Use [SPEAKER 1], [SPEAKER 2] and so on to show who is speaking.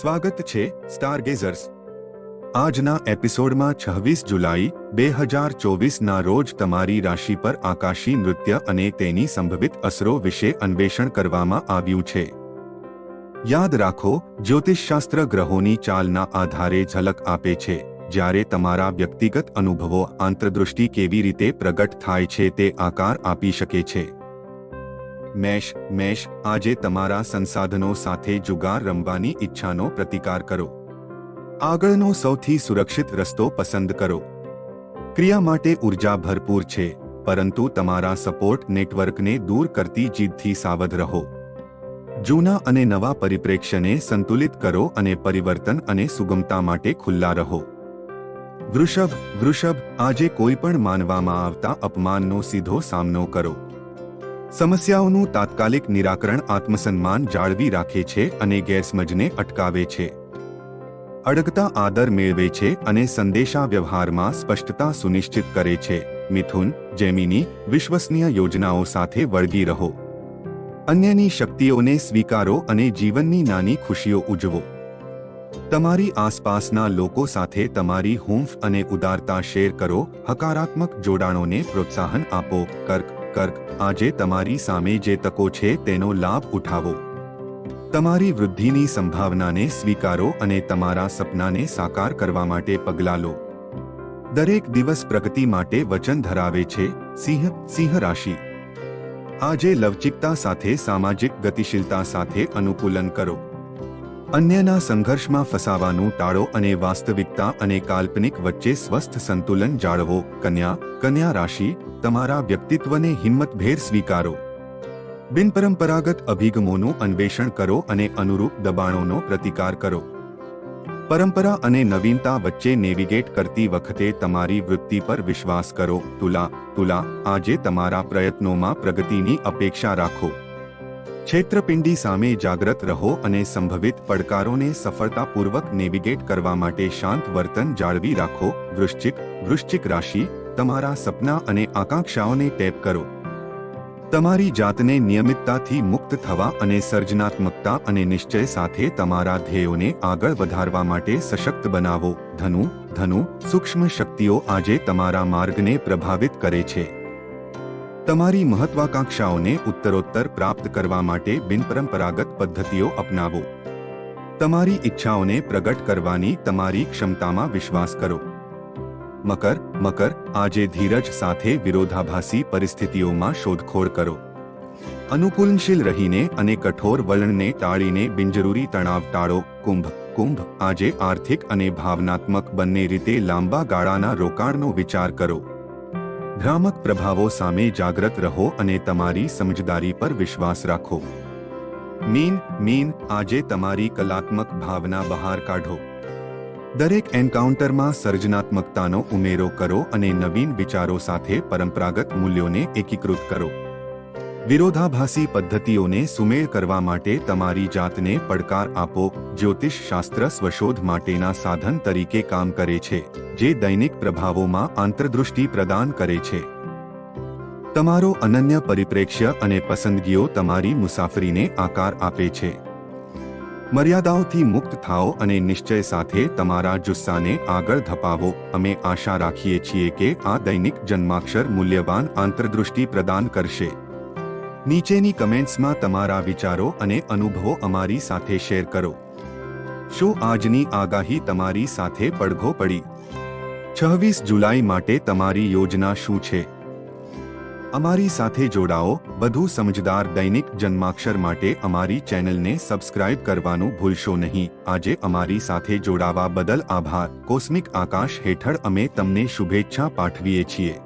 [SPEAKER 1] સ્વાગત છે સ્ટારગેઝર્સ. આજના એપિસોડમાં છવ્વીસ જુલાઈ, બે હજાર ચોવીસના રોજ તમારી રાશિ પર આકાશી નૃત્ય અને તેની સંભવિત અસરો વિશે અન્વેષણ કરવામાં આવ્યું છે. યાદ રાખો, જ્યોતિષશાસ્ત્ર ગ્રહોની ચાલના આધારે ઝલક આપે છે. જ્યારે તમારા વ્યક્તિગત અનુભવો આંતરદૃષ્ટિ કેવી રીતે પ્રગટ થાય છે તે આકાર આપી શકે છે. મેષ મેષ આજે તમારા સંસાધનો સાથે જુગાર રમવાની ઈચ્છાનો પ્રતિકાર કરો. આગળનો સૌથી સુરક્ષિત રસ્તો પસંદ કરો. ક્રિયા માટે ઊર્જા ભરપૂર છે, પરંતુ તમારા સપોર્ટ નેટવર્કને દૂર કરતી જીદથી સાવધ રહો. જૂના અને નવા પરિપ્રેક્ષ્યને સંતુલિત કરો અને પરિવર્તન અને સુગમતા માટે ખુલ્લા રહો. વૃષભ વૃષભ, આજે કોઈ પણ માનવામાં આવતા અપમાનનો સીધો સામનો કરો. સમસ્યાઓનું તાત્કાલિક નિરાકરણ આત્મસન્માન જાળવી રાખે છે અને ગેરસમજને અટકાવે છે. અડગતા આદર મેળવે છે અને સંદેશા વ્યવહારમાં સ્પષ્ટતા સુનિશ્ચિત કરે છે. મિથુન, જેમિની, વિશ્વસનીય યોજનાઓ સાથે વળગી રહો. અન્યની શક્તિઓને સ્વીકારો અને જીવનની નાની ખુશીઓ ઉજવો. તમારી આસપાસના લોકો સાથે તમારી હૂંફ અને ઉદારતા શેર કરો. હકારાત્મક જોડાણોને પ્રોત્સાહન આપો. કર્ક કર્ક, આજે તમારી સામે જે તકો છે તેનો લાભ ઉઠાવો. તમારી વૃદ્ધિની સંભાવનાને સ્વીકારો અને તમારા સપનાને સાકાર કરવા માટે પગલાં લો. દરેક દિવસ પ્રગતિ માટે વચન ધરાવે છે, સિંહ સિંહ રાશિ. આજે લવચિકતા સાથે, સામાજિક ગતિશીલતા સાથે અનુકૂલન કરો. અન્યના સંઘર્ષમાં ફસાવાનું ટાળો અને વાસ્તવિકતા અને કાલ્પનિક વચ્ચે સ્વસ્થ સંતુલન જાળવો. કન્યા કન્યા રાશિ, તમારા વ્યક્તિત્વને હિંમતભેર સ્વીકારો. બિનપરંપરાગત અભિગમોનું અન્વેષણ કરો અને અનુરૂપ દબાણોનો પ્રતિકાર કરો. પરંપરા અને નવીનતા વચ્ચે નેવિગેટ કરતી વખતે તમારી વૃત્તિ પર વિશ્વાસ કરો. તુલા તુલા, આજે તમારા પ્રયત્નોમાં પ્રગતિની અપેક્ષા રાખો. ક્ષેત્રપિંડી સામે જાગ્રત રહો અને સંભવિત પડકારોને સફળતાપૂર્વક નેવિગેટ કરવા માટે શાંત વર્તન જાળવી રાખો. વૃશ્ચિક વૃશ્ચિક રાશિ, તમારા સપના અને આકાંક્ષાઓને ટેપ કરો. તમારી જાતને નિયમિતતાથી મુક્ત થવા અને સર્જનાત્મકતા અને નિશ્ચય સાથે તમારા ધ્યેયોને આગળ વધારવા માટે સશક્ત બનાવો. ધનુ ધનુ, સૂક્ષ્મ શક્તિઓ આજે તમારા માર્ગને પ્રભાવિત કરે છે. તમારી મહત્વાકાંક્ષાઓને ઉત્તરોત્તર પ્રાપ્ત કરવા માટે બિનપરંપરાગત પદ્ધતિઓ અપનાવો. તમારી ઈચ્છાઓને પ્રગટ કરવાની તમારી ક્ષમતામાં વિશ્વાસ કરો. મકર મકર, આજે ધીરજ સાથે વિરોધાભાસી પરિસ્થિતિઓમાં શોધખોળ કરો. અનુકૂલનશીલ રહીને અને કઠોર વલણને ટાળીને બિનજરૂરી તણાવ ટાળો. કુંભ કુંભ, આજે આર્થિક અને ભાવનાત્મક બંને રીતે લાંબા ગાળાના રોકાણનો વિચાર કરો. ભ્રામક પ્રભાવો સામે જાગ્રત રહો અને તમારી સમજદારી પર વિશ્વાસ રાખો. મીન મીન, આજે તમારી કલાત્મક ભાવના બહાર કાઢો. દરેક એન્કાઉન્ટરમાં સર્જનાત્મકતાનો ઉમેરો કરો અને નવીન વિચારો સાથે પરંપરાગત મૂલ્યોને એકીકૃત કરો. વિરોધાભાસી પદ્ધતિઓને સુમેળ કરવા માટે તમારી જાતને પડકાર આપો જ્યોતિષ શાસ્ત્ર સ્વશોધ માટેના સાધન તરીકે કામ કરે છે, જે દૈનિક પ્રભાવોમાં આંતરદૃષ્ટિ પ્રદાન કરે છે. તમારો અનન્ય પરિપ્રેક્ષ્ય અને પસંદગીઓ તમારી મુસાફરીને આકાર આપે છે. મર્યાદાઓથી મુક્ત થાઓ અને નિશ્ચય સાથે તમારા જુસ્સાને આગળ ધપાવો. અમે આશા રાખીએ છીએ કે આ દૈનિક જન્માક્ષર મૂલ્યવાન આંતરદૃષ્ટિ પ્રદાન કરશે. નીચેની કમેન્ટ્સમાં તમારા વિચારો અને અનુભવો અમારી સાથે શેર કરો. શું આજની આગાહી તમારી સાથે પડઘો પડી? છવ્વીસ જુલાઈ માટે તમારી યોજના શું છે? અમારી સાથે જોડાઓ, વધુ સમજદાર દૈનિક જન્માક્ષર માટે અમારી ચેનલને સબસ્ક્રાઇબ કરવાનું ભૂલશો નહીં. આજે અમારી સાથે જોડાવા બદલ આભાર. કોસ્મિક આકાશ હેઠળ અમે તમને શુભેચ્છા પાઠવીએ છીએ.